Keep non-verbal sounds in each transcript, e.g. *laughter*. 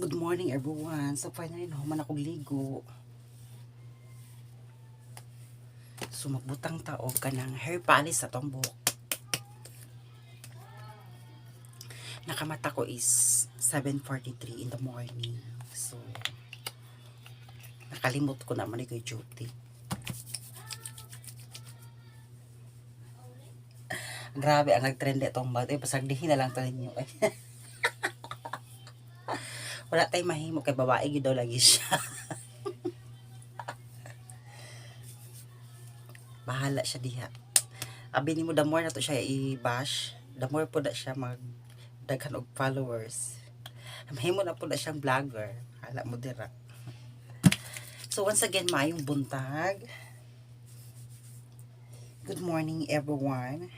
Good morning everyone. So finally nahuman akong ligo. So magbutang taog ka ng hair polish sa tong buhok. Nakamata ko is 7.43 in the morning. So nakalimot ko naman ko duty. Grabe ang nag-trend itong bag. Eh, pasagdihin na lang to ninyo. *laughs* wala tayong mahimo kay babae gyud daw lagi siya. *laughs* Bahala siya diha. Abi nimo the more na to siya i-bash, the more po na siya mag daghan og followers. Mahimo na po na siyang vlogger. Hala mo dira. So once again, maayong buntag. Good morning everyone.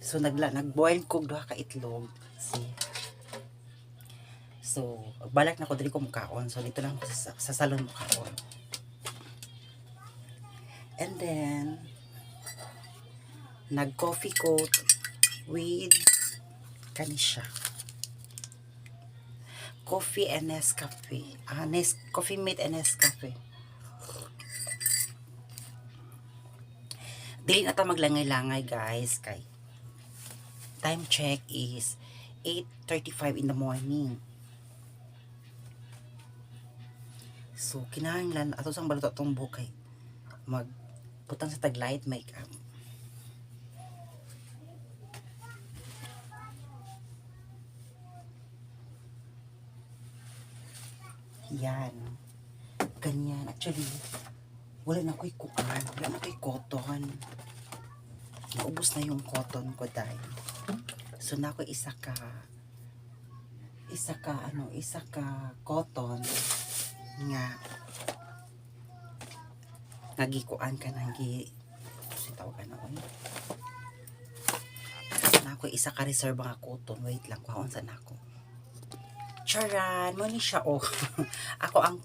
So nagla nagboil ko duha ka itlog. See? So, balak na ko dili ko mukaon. So, dito lang ako sa, sa salon mukaon. And then, nag-coffee coat with kanisha. Coffee and Nescafe. Ah, Nes coffee mate and Nescafe. Dili na ta maglangay-langay, guys. Kay time check is 8.35 in the morning. So, kinahanglan, ato sang balot atong bukay. Mag, putang sa taglight makeup. Yan. Ganyan. Actually, wala na ko'y kuan. Wala na ko'y cotton. Naubos na yung cotton ko dahil. So, na ako isa ka isa ka ano, isa ka cotton nga nagikuan ka nang gi si tawag na on na ako isa ka reserve nga cotton wait lang kuhaon sa nako. Charan mo ni siya oh. *laughs* Ako ang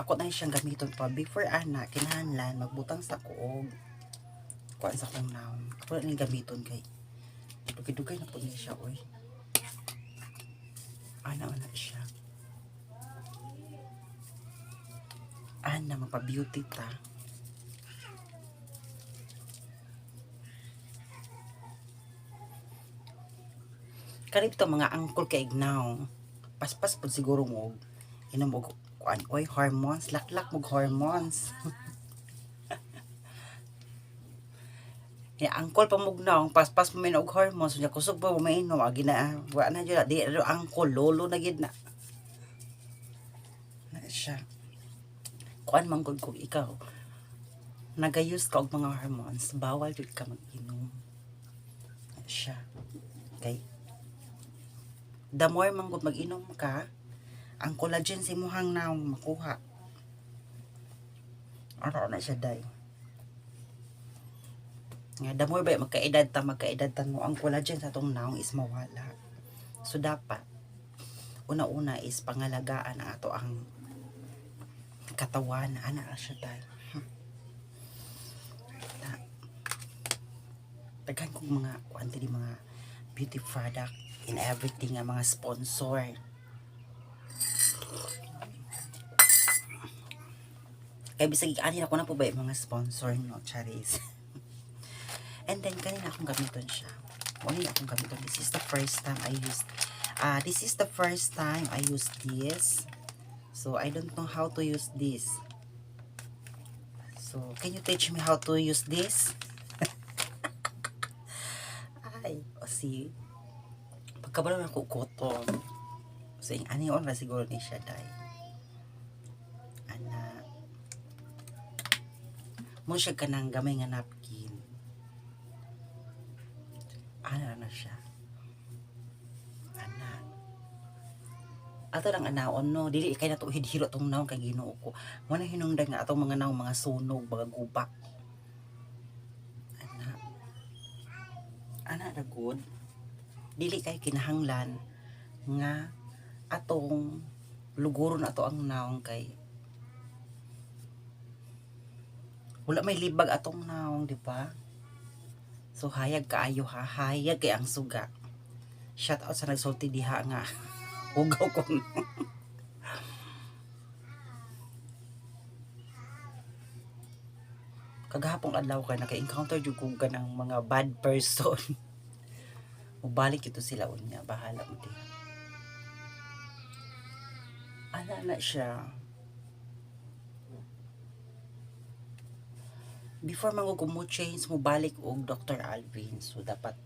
ako na siyang gamiton pa. Before ana kinahanglan magbutang sa kuog kuan sa kong naon. Ako na gamiton kay dugay-dugay na po niya siya oy. Ana na siya ana mapabeauty ta. Karib to mga angkol kay ignaw. Paspas pud siguro mo inom og kuan oy hormones. Laklak mo *laughs* hormones. Ya angkol pamugnaw, paspas mo og hormones, nya kusog pa mo mainom, agi na, wa na jud di angkol lolo na gid. Na siya. Kuan man gud ikaw. Nagayus ka og mga hormones, bawal jud ka mag-inom. Siya. Okay. The more man gud mag-inom ka, ang collagen sa imuhang naong makuha. Ano na siya day nga the more ba magkaedad ta magkaedad ta mo ang collagen sa tong naong is mawala so dapat una-una is pangalagaan ang ato ang katawan ana ra siya Ta- daghan kong mga kuan di mga beauty product in everything nga mga sponsor kaya bisag ani ako na po ba yung mga sponsor no charis *laughs* And then, kanina akong gamiton siya. Wala akong gamiton. This is the first time I used, uh, this is the first time I used this. So, I don't know how to use this. So, can you teach me how to use this? *laughs* Ay, o see. Pagkabalo na cotton. So, ani on na siguro ni siya dahil. Ana. Mo siya ka ng gamay nga napkin ana na siya ana ato lang anaon no? Dili kay nato hidhiro tong naon kay Ginoo ko. Na hinungdan nga atong mga naon mga sunog mga guba ana. Ana ra good dili kay kinahanglan nga atong luguron ato ang naong kay wala may libag atong naong di ba? So hayag kaayo ha, hayag kay ang suga. Shout out sa nagsulti diha nga. *laughs* Hugaw ko. Kagahapong adlaw ka naka-encounter jud ko ka ng mga bad person. *laughs* Mubalik ito sila unya, bahala mo din. Ana na siya. Before mangugo mo change mo balik og Dr. Alvin. So dapat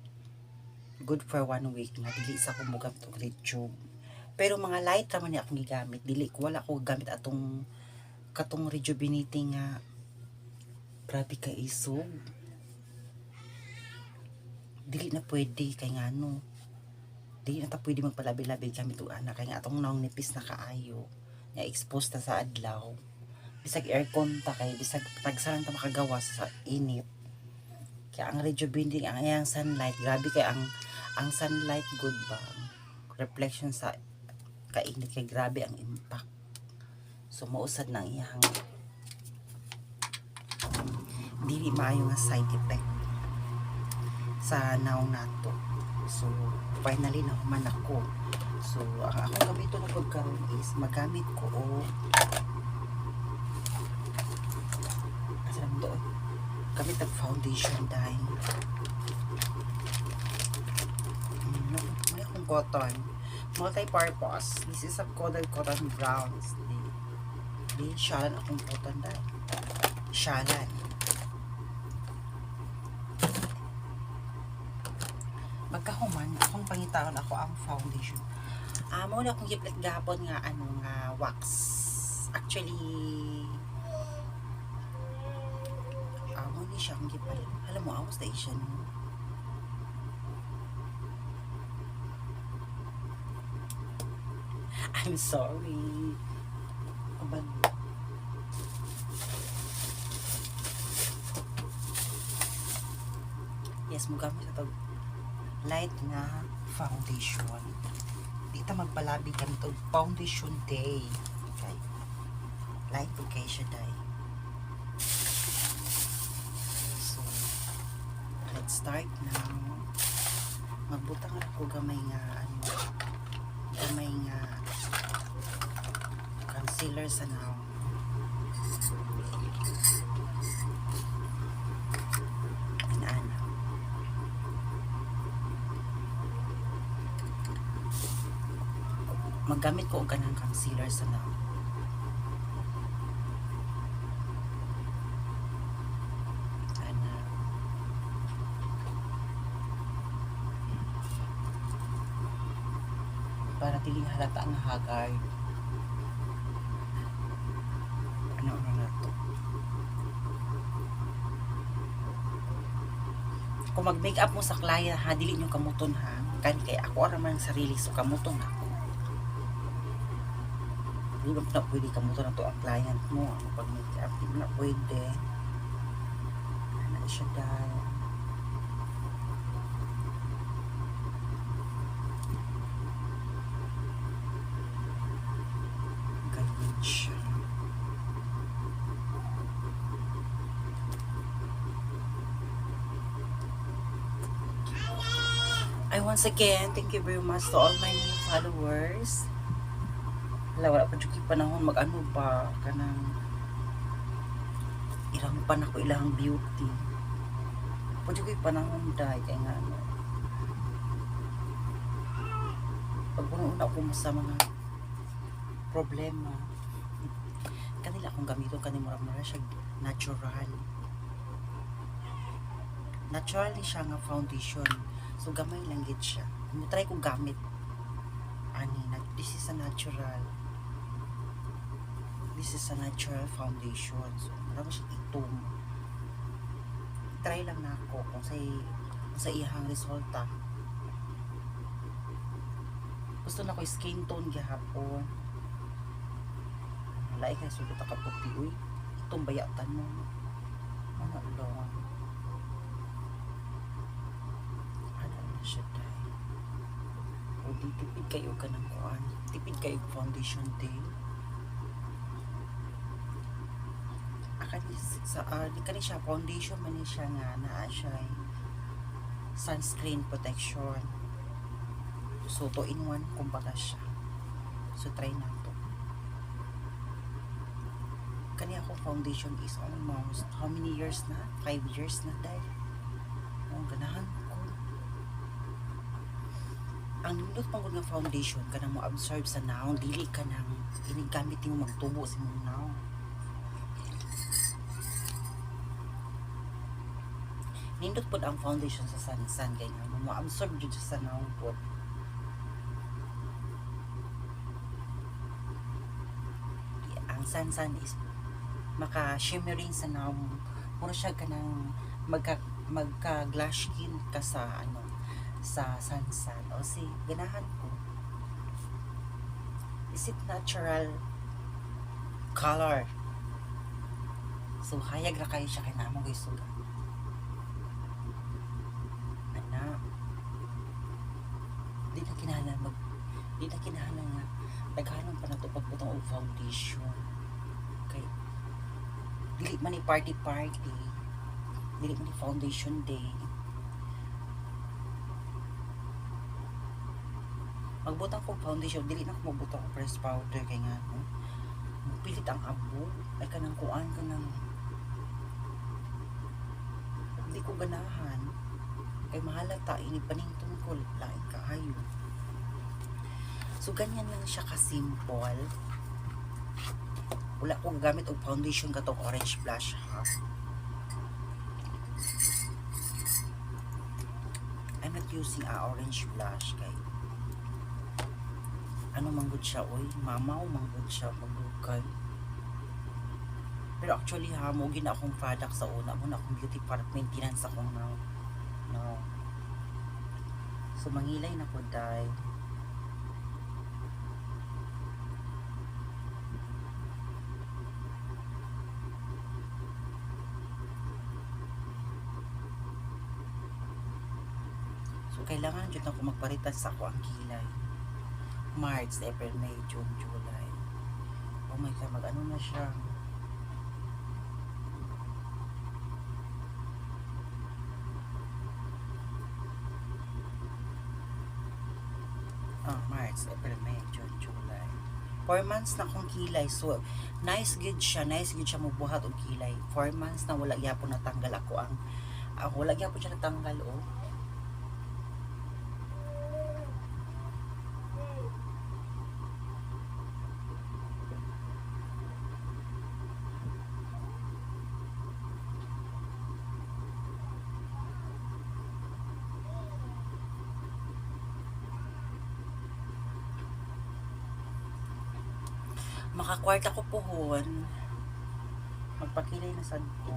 good for one week nga dili sa ko mugam tong tube. Pero mga light ra man ni akong gigamit. Dili ko wala ko gamit atong katong rejuvenating nga grabe ka isog. Dili na pwede kay nga no. Dili na ta pwede magpalabi-labi gamit og anak kay nga atong naong nipis na kaayo. Nga exposed ta sa adlaw. Bisag aircon ta kay bisag tagsalan ta makagawa sa init. Kaya ang rejuvenating ang iyang sunlight, grabe kay ang ang sunlight good ba? Reflection sa kainit kay grabe ang impact. So mausad ng iyang dili maayo nga side effect sa naong nato. So finally nahuman ako. So ang akong gamito na pud karon is magamit ko o naman doon? Gamit ang foundation dahil Mm, may akong cotton multi-purpose. This is a cotton cotton browns. Di, di shalan akong cotton dahil. Shalan. Magkahuman, akong pangitawan ako ang foundation. Ah, mo na akong giplit gapon nga ano nga wax. Actually, ah, mo ni siya akong gipalit. Alam mo, awas na siya no. I'm sorry. Abag. Yes, mo gamit ito light na foundation. Di ta magpalabi kami ito foundation day. Okay. Light siya day. So, let's start now. Magbutang ako gamay nga ano, gamay nga concealer sa now. Inaana. Maggamit ko og kanang concealer sa now. Ana. Para dili halata ang haggard. Ano ano na to? Kung mag-make up mo sa klaya ha, dili nyo kamuton ha. Kani kay ako ara man ang sarili so kamuton ako. Di ba na pwede kamuton na to ang client mo. Ano pag make up, di ba na pwede. Ano siya dahil. Ganyan siya. I once again, thank you very much to all my new followers. Wala, wala pa dyan panahon mag-ano pa, kanang ilang pa na ko ilang beauty. Pa dyan panahon dahil, kaya nga, ano, pag una ako mo sa mga problema, kanila akong gamiton kanila mura-mura siya natural. Naturally siya nga foundation. So gamay lang gid siya. Mo try ko gamit. Ani, na- this is a natural. This is a natural foundation. So marami siya itom. Try lang na ako kung sa sa iyang resulta. Gusto na ko skin tone gihapon. Laik kay sugot ka puti uy. Itong bayatan mo. Ano lang. Ano na siya dahil. O di tipid kayo ka ng kuan. Tipid kayo foundation day. Akani sa uh, di kani siya foundation man siya nga naa siya sunscreen protection. So, 2 in 1, kumbaga siya. So, try na to. Kani ako foundation is almost, how many years na? 5 years na dahil. Oh, ganahan. Ang nindot pang nga foundation, ka mo absorb sa naong, dili ka nang inigamit mo magtubo sa mong naong. Nindot po ang foundation sa sun-sun, ganyan. Mo absorb dito sa naong po. ang sun-sun is maka-shimmering sa naong mura siya ka ng magka, magka-glass skin ka sa ano sa sun-sun o si ganahan ko. Is it natural color? So hayag ra kayo siya kay namo guys. Suga ana. Di na kinahanglan mag di na kinahanglan nga. Daghanon pa na to pagbutang og foundation. Kay dili man ni party party. Dili man ni foundation day magbutang ko foundation. Dili na ko magbutang ko press powder kay nga no? Pilit ang abo. Ay kanang kuan kanang hindi ko ganahan. Kay mahalata ini panington ko lain kaayo. So ganyan lang siya ka simple wala ko gamit og foundation katong orange blush ha? I'm not using a orange blush kay ano manggod siya oy? Mamaw manggod siya magdugay pero actually ha mo gina akong product sa una. Mo na akong beauty product maintenance akong now now so mangilay na po dahil So, kailangan dyan ako magparitas sa ako ang kilay. March, April, May, June, July. Oh my God, mag-ano na siya. Ah, March, April, May, June, July. Four months na akong kilay. So, nice good siya. Nice good siya mabuhat og kilay. Four months na wala gyapon natanggal ako ang ako wala gyapon siya natanggal oh. Makakwarta ko pohon magpakilay na sad ko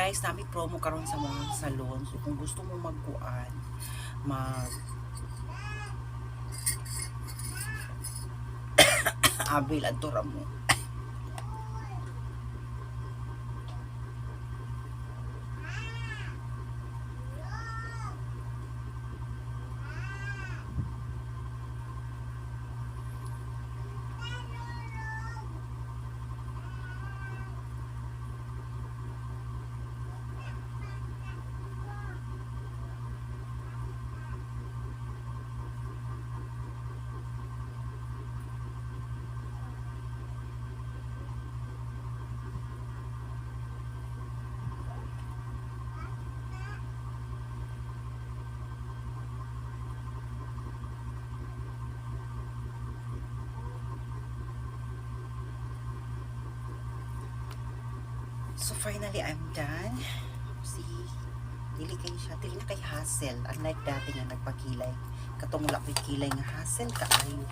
guys nami promo karon sa mga salon so kung gusto mo magkuan mag *coughs* abil adto ra mo So finally, I'm done. See, dili kay siya, dili na kay hassle. Unlike dati nga nagpakilay. Katong wala ko'y kilay nga hassle, kaayo.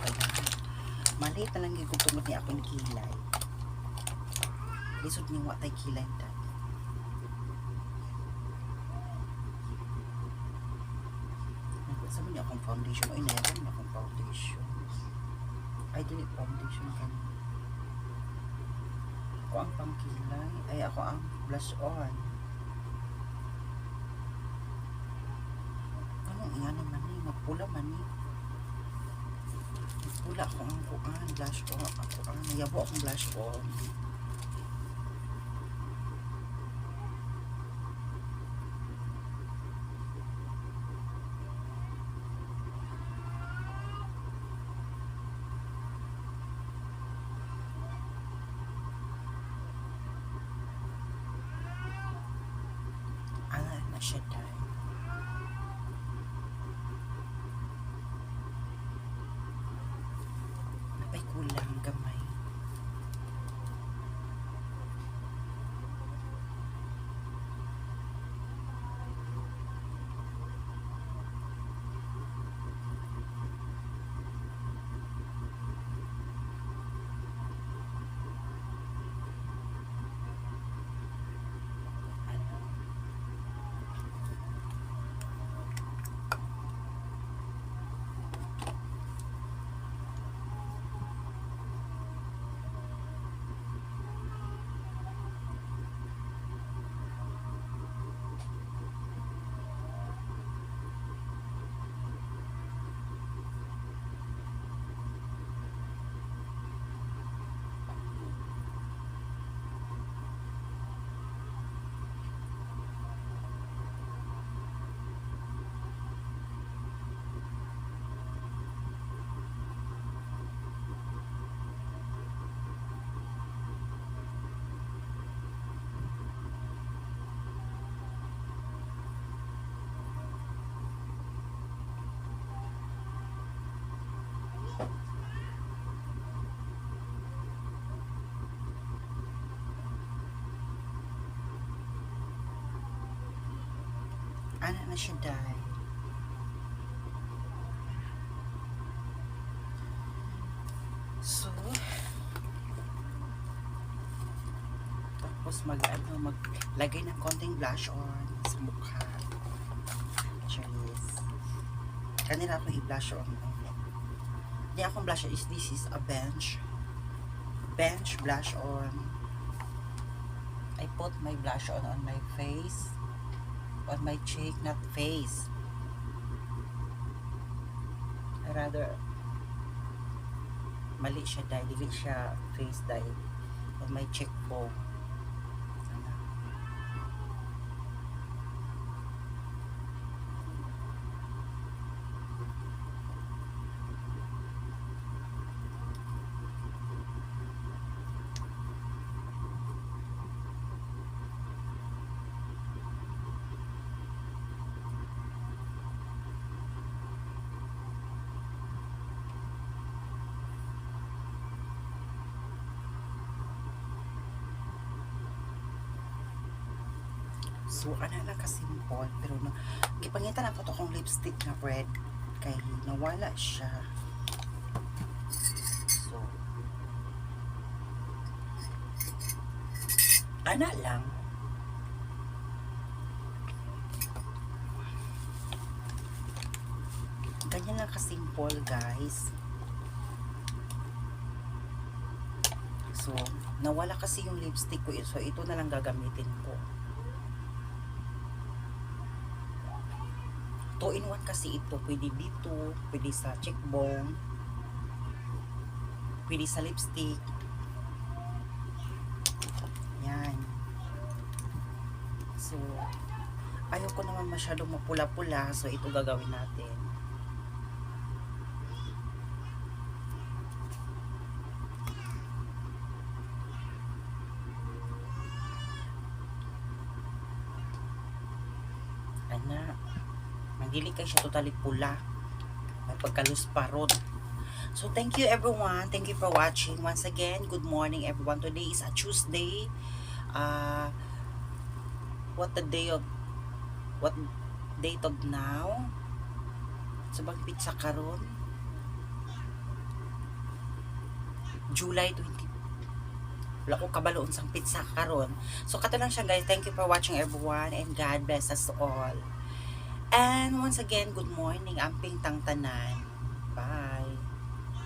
Maliit na lang yung tungod ni ako ni kilay. Lisod ni watay kilay dad. Sabi niya akong foundation. Ay, never na akong foundation. Ay, dili foundation ka Ako ang pangkilay. Ay, ako ang blush on. Anong ingani man ni? Magpula man ni. Magpula ako ang kuan. Blush on. Ako ang nayabo akong blush on. Ana na siya dahil. Ay, kulang gamay. Ano? Ana na siya dahil. So, tapos mag, ano, maglagay ng konting blush on sa mukha. Cheers. Kanila ako i-blush on. Hindi akong blush on. Is, this is a bench. Bench blush on. I put my blush on on my face on my cheek, not face. Rather mali siya dahil dili siya face dahil on my cheekbone. So, ano lang ka-simple. Pero, no, gipangitan ako to kong lipstick na red. Kay nawala siya. So, ana lang. Ganyan lang ka-simple, guys. So, nawala kasi yung lipstick ko. So, ito na lang gagamitin ko. 2 in 1 kasi ito. Pwede dito, pwede sa cheekbone, pwede sa lipstick. Yan. So, ayaw ko naman masyadong mapula-pula. So, ito gagawin natin. Ana, Magdili kay siya totally pula. May pagkalusparod. So, thank you everyone. Thank you for watching. Once again, good morning everyone. Today is a Tuesday. Uh, what the day of, what date of now? So, bang pizza karon? July 20 wala ko kabaloon sang pizza karon. So kato lang siya guys. Thank you for watching everyone and God bless us all. And once again, good morning, amping tangtanan. Bye.